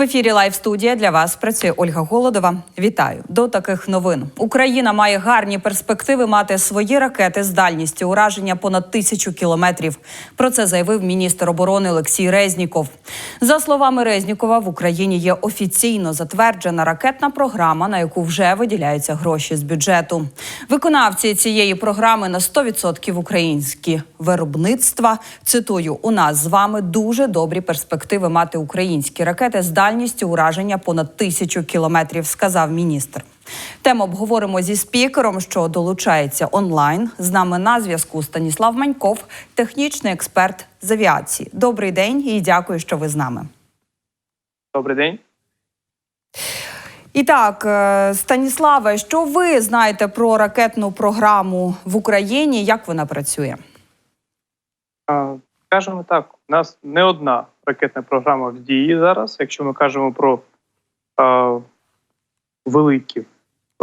В ефірі Лайв студія для вас працює Ольга Голодова. Вітаю до таких новин. Україна має гарні перспективи мати свої ракети з дальністю ураження понад тисячу кілометрів. Про це заявив міністр оборони Олексій Резніков. За словами Резнікова, в Україні є офіційно затверджена ракетна програма, на яку вже виділяються гроші з бюджету. Виконавці цієї програми на 100% українські виробництва. Цитую: у нас з вами дуже добрі перспективи мати українські ракети з дальністю ураження понад тисячу кілометрів, сказав міністр. Тему обговоримо зі спікером, що долучається онлайн. З нами на зв'язку Станіслав Маньков, технічний експерт з авіації. Добрий день і дякую, що ви з нами. Добрий день. І так, е, Станіславе, що ви знаєте про ракетну програму в Україні? Як вона працює? Скажемо так, у нас не одна ракетна програма в дії зараз, якщо ми кажемо про а, великі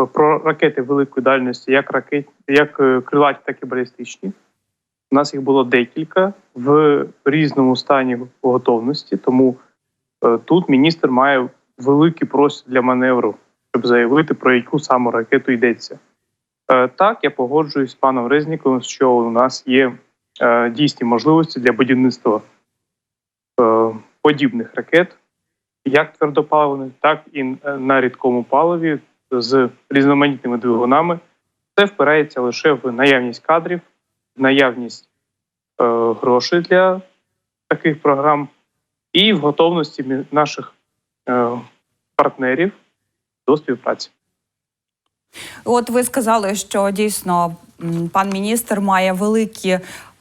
про ракети великої дальності, як ракет, як е, крилаті, так і балістичні. У нас їх було декілька в різному стані готовності, тому е, тут міністр має великий простір для маневру, щоб заявити, про яку саме ракету йдеться. Е, Так, я погоджуюсь з паном Резніковим, що у нас є е, дійсні можливості для будівництва е, подібних ракет, як твердопаливних, так і е, на рідкому паливі з різноманітними двигунами. Це впирається лише в наявність кадрів, наявність е, грошей для таких програм і в готовності наших е, партнерів до співпраці. От ви сказали, що дійсно пан міністр має великі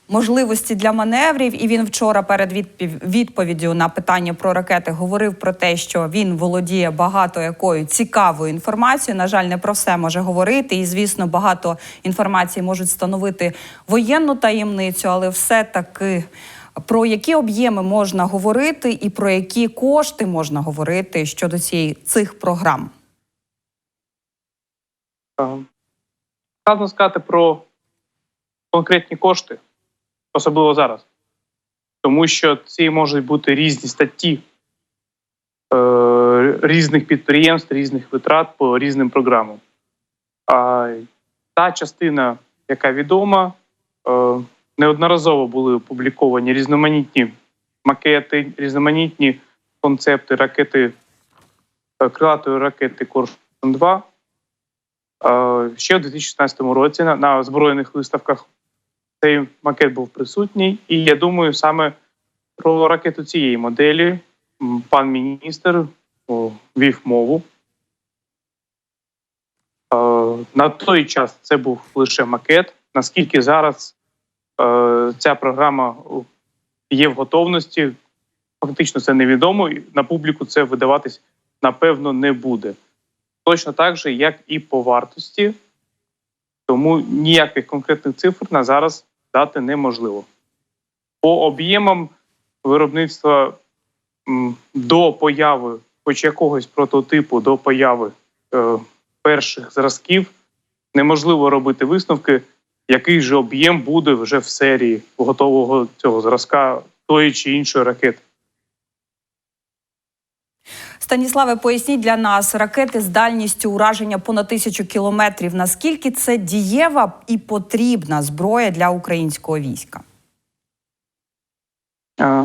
можливості для маневрів, і він вчора перед відповіддю на питання про ракети говорив про те, що він володіє багато якою цікавою інформацією. На жаль, не про все може говорити, і звісно, багато інформації можуть становити воєнну таємницю, але все таки. Про які об'єми можна говорити, і про які кошти можна говорити щодо цієї цих програм? Е, Складно сказати про конкретні кошти, особливо зараз, тому що ці можуть бути різні статті е, різних підприємств, різних витрат по різним програмам. А та частина, яка відома, е, неодноразово були опубліковані різноманітні макети, різноманітні концепти ракети, е, крилатої ракети Коршун 2 Е, Ще у 2016 році на, на збройних виставках цей макет був присутній, і я думаю, саме про ракету цієї моделі пан міністр вів мову. Е, На той час це був лише макет. Наскільки зараз е, ця програма є в готовності, фактично це невідомо. На публіку це видаватись напевно не буде точно так же, як і по вартості, тому ніяких конкретних цифр на зараз дати неможливо. По об'ємам виробництва до появи хоч якогось прототипу, до появи е, перших зразків, неможливо робити висновки, який же об'єм буде вже в серії готового цього зразка тої чи іншої ракети. Станіславе, поясніть для нас ракети з дальністю ураження понад тисячу кілометрів. Наскільки це дієва і потрібна зброя для українського війська? Е,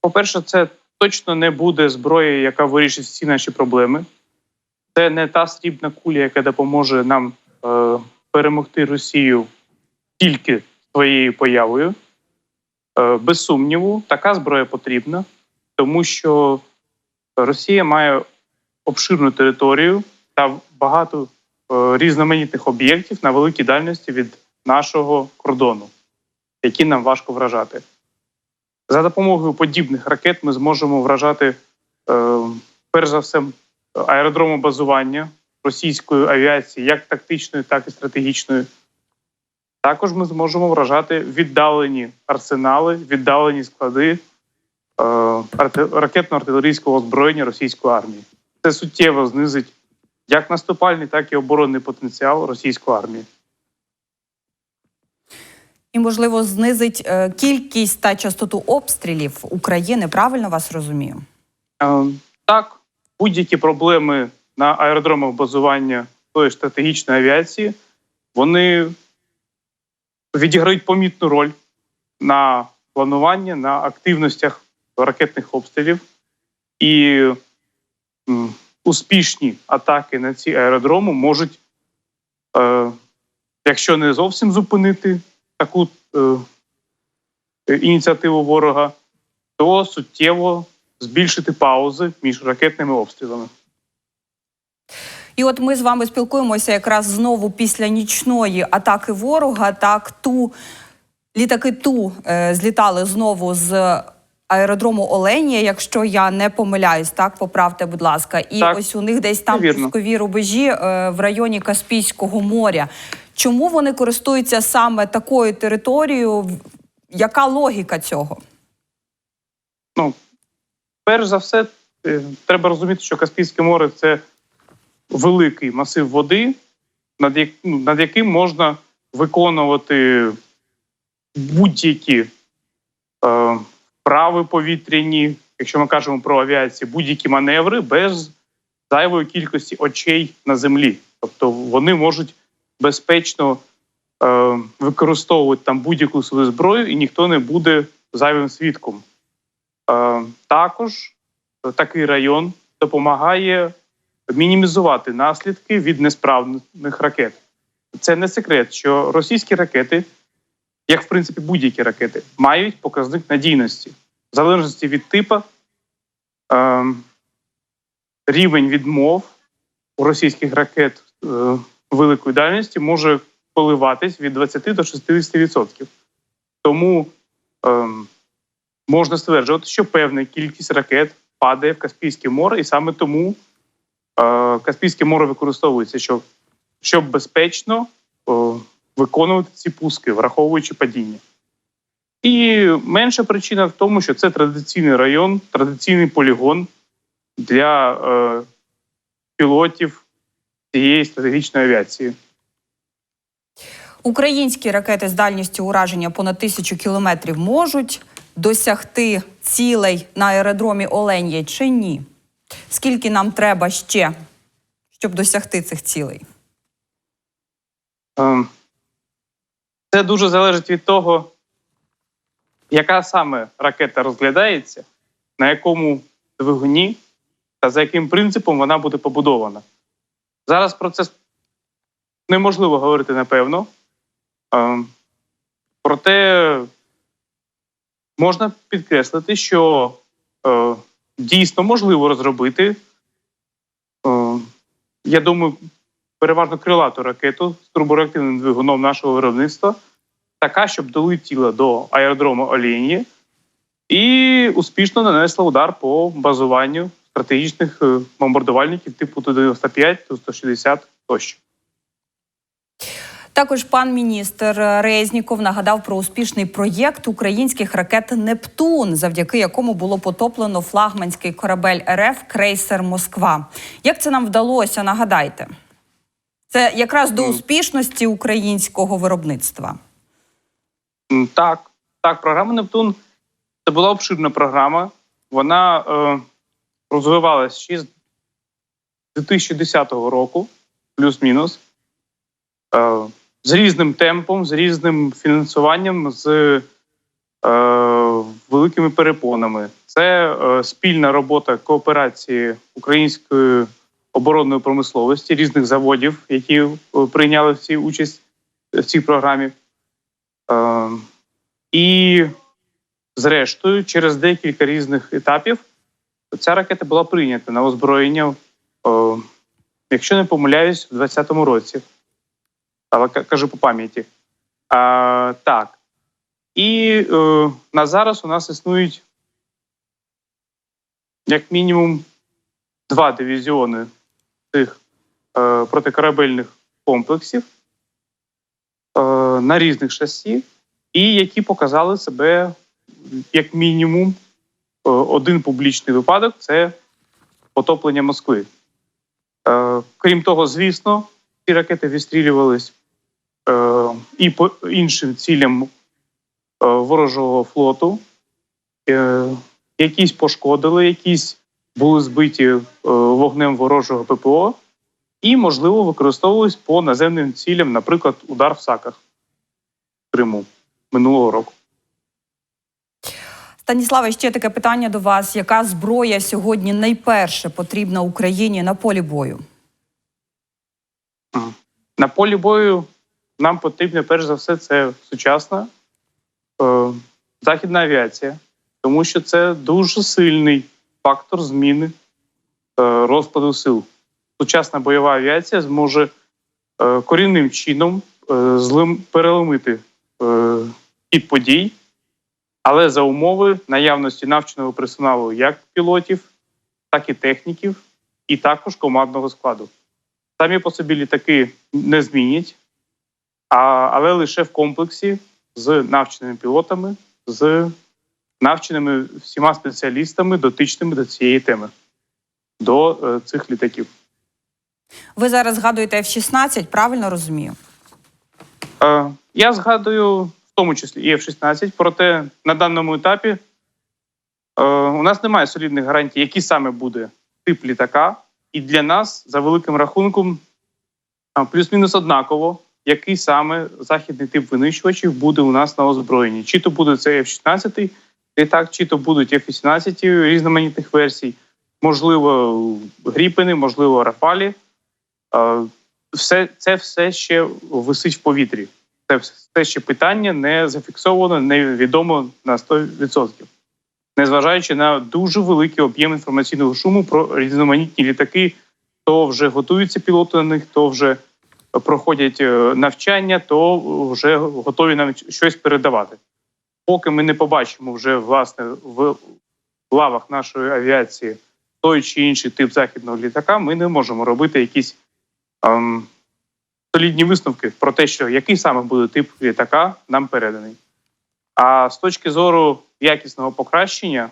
По-перше, це точно не буде зброя, яка вирішить всі наші проблеми. Це не та срібна куля, яка допоможе нам е, перемогти Росію тільки своєю появою. Е, без сумніву, така зброя потрібна, тому що Росія має обширну територію та багато е, різноманітних об'єктів на великій дальності від нашого кордону, які нам важко вражати. За допомогою подібних ракет ми зможемо вражати, е, перш за все, аеродроми базування російської авіації, як тактичної, так і стратегічної. Також ми зможемо вражати віддалені арсенали, віддалені склади ракетно-артилерійського озброєння російської армії. Це суттєво знизить як наступальний, так і оборонний потенціал російської армії. І можливо знизить е, кількість та частоту обстрілів України. Правильно вас розумію? Е, Так, будь-які проблеми на аеродромах базування тої стратегічної авіації, вони відіграють помітну роль на плануванні, на активностях ракетних обстрілів. І успішні атаки на ці аеродроми можуть, е, якщо не зовсім зупинити таку е, ініціативу ворога, то суттєво збільшити паузи між ракетними обстрілами. І от ми з вами спілкуємося якраз знову після нічної атаки ворога. Так, ту літаки ту е, злітали знову з аеродрому Оленія, якщо я не помиляюсь, так поправте, будь ласка. І Так, ось у них десь там пускові рубежі е, в районі Каспійського моря. Чому вони користуються саме такою територією? Яка логіка цього? Ну, перш за все, е, треба розуміти, що Каспійське море це великий масив води, над, як, ну, над яким можна виконувати будь-які е, вправи повітряні, якщо ми кажемо про авіацію, будь-які маневри без зайвої кількості очей на землі. Тобто вони можуть безпечно е, використовувати там будь-яку свою зброю, і ніхто не буде зайвим свідком. Е, Також такий район допомагає мінімізувати наслідки від несправних ракет. Це не секрет, що російські ракети, як в принципі будь-які ракети, мають показник надійності. В залежності від типу, е, рівень відмов у російських ракет е, великої дальності може коливатись від 20 до 60%. Тому ем, можна стверджувати, що певна кількість ракет падає в Каспійське море, і саме тому е, Каспійське море використовується, щоб, щоб безпечно е, виконувати ці пуски, враховуючи падіння. І менша причина в тому, що це традиційний район, традиційний полігон для е, пілотів цієї стратегічної авіації. Українські ракети з дальністю ураження понад тисячу кілометрів можуть досягти цілей на аеродромі Оленя чи ні? Скільки нам треба ще, щоб досягти цих цілей? Ем, Це дуже залежить від того, яка саме ракета розглядається, на якому двигуні та за яким принципом вона буде побудована. Зараз про це неможливо говорити напевно. Ем, Проте можна підкреслити, що е, дійсно можливо розробити, е, я думаю, переважно крилату ракету з турбореактивним двигуном нашого виробництва, така, щоб долетіла до аеродрому Олєнії і успішно нанесла удар по базуванню стратегічних е, бомбардувальників типу Ту-95, Ту-160 тощо. Також пан міністр Резніков нагадав про успішний проєкт українських ракет Нептун, завдяки якому було потоплено флагманський корабель РФ крейсер Москва. Як це нам вдалося? Нагадайте, це якраз до успішності українського виробництва. Так, так, програма Нептун це була обширна програма. Вона е, розвивалась ще з 2010 року, плюс-мінус, е, з різним темпом, з різним фінансуванням, з е, великими перепонами. Це е, спільна робота кооперації української оборонної промисловості, різних заводів, які е, прийняли в цій участь в цій програмі. Е, і, зрештою, через декілька різних етапів ця ракета була прийнята на озброєння, е, якщо не помиляюсь, в 2020 році. Але кажу по пам'яті. А, так. І е, на зараз у нас існують як мінімум два дивізіони цих е, протикорабельних комплексів е, на різних шасі, і які показали себе як мінімум е, один публічний випадок це потоплення Москви. Е, Крім того, звісно, ці ракети відстрілювались е, і по іншим цілям е, ворожого флоту. Е, Якісь пошкодили, якісь були збиті е, вогнем ворожого ППО, і, можливо, використовувались по наземним цілям, наприклад, удар в саках в Криму минулого року. Станіславе, ще таке питання до вас: яка зброя сьогодні найперше потрібна Україні на полі бою? На полі бою нам потрібно перш за все це сучасна е, західна авіація, тому що це дуже сильний фактор зміни е, розкладу сил. Сучасна бойова авіація зможе е, корінним чином е, переломити хід подій, але за умови наявності навченого персоналу як пілотів, так і техніків, і також командного складу. Самі по собі літаки не змінять, але лише в комплексі з навченими пілотами, з навченими всіма спеціалістами, дотичними до цієї теми, до е, цих літаків. Ви зараз згадуєте F-16, правильно розумію? Е, я згадую в тому числі і F-16, проте на даному етапі е, у нас немає солідних гарантій, який саме буде тип літака, і для нас, за великим рахунком, плюс-мінус однаково, який саме західний тип винищувачів буде у нас на озброєнні. Чи то буде це F-16 літак, чи то будуть F-18 різноманітних версій, можливо, гріпени, можливо, рафалі. Все це все ще висить в повітрі. Це все ще питання не зафіксовано, невідомо на 100%. Незважаючи на дуже великий об'єм інформаційного шуму про різноманітні літаки, то вже готуються пілоти на них, то вже проходять е, навчання, то вже готові нам щось передавати. Поки ми не побачимо вже власне в лавах нашої авіації той чи інший тип західного літака, ми не можемо робити якісь ем, солідні висновки про те, що який саме буде тип літака нам переданий. А з точки зору якісного покращення,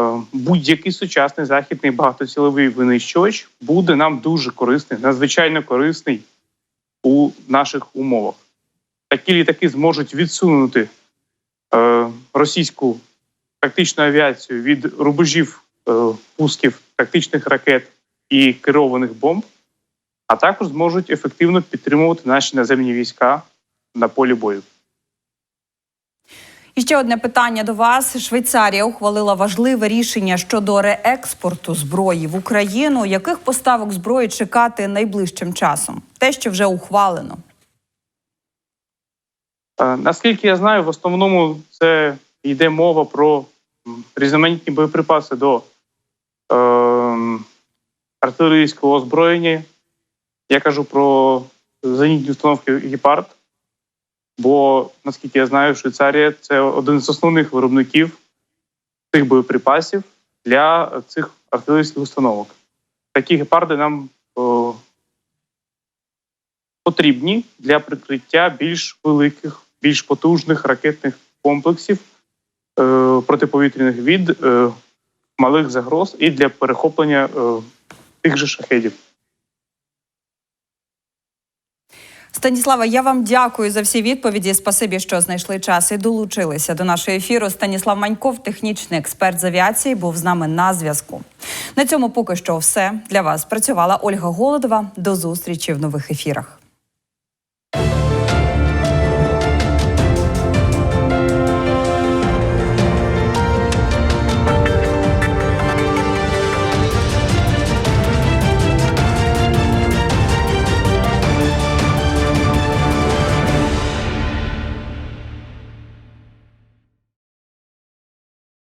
е, будь-який сучасний західний багатоціловий винищувач буде нам дуже корисний, надзвичайно корисний у наших умовах. Такі літаки зможуть відсунути російську тактичну авіацію від рубежів е, пусків тактичних ракет і керованих бомб а також зможуть ефективно підтримувати наші наземні війська на полі бою. І ще одне питання до вас. Швейцарія ухвалила важливе рішення щодо реекспорту зброї в Україну. Яких поставок зброї чекати найближчим часом? Те, що вже ухвалено. Е, Наскільки я знаю, в основному це йде мова про різноманітні боєприпаси до е, артилерійського озброєння. Я кажу про зенітні установки Гепард, бо наскільки я знаю, Швейцарія це один з основних виробників цих боєприпасів для цих артилерійських установок. Такі гепарди нам о, потрібні для прикриття більш великих, більш потужних ракетних комплексів протиповітряних від е, малих загроз і для перехоплення е, тих же шахедів. Станіслава, я вам дякую за всі відповіді. Спасибі, що знайшли час і долучилися до нашого ефіру. Станіслав Маньков, технічний експерт з авіації, був з нами на зв'язку. На цьому поки що все для вас працювала Ольга Голодова. До зустрічі в нових ефірах.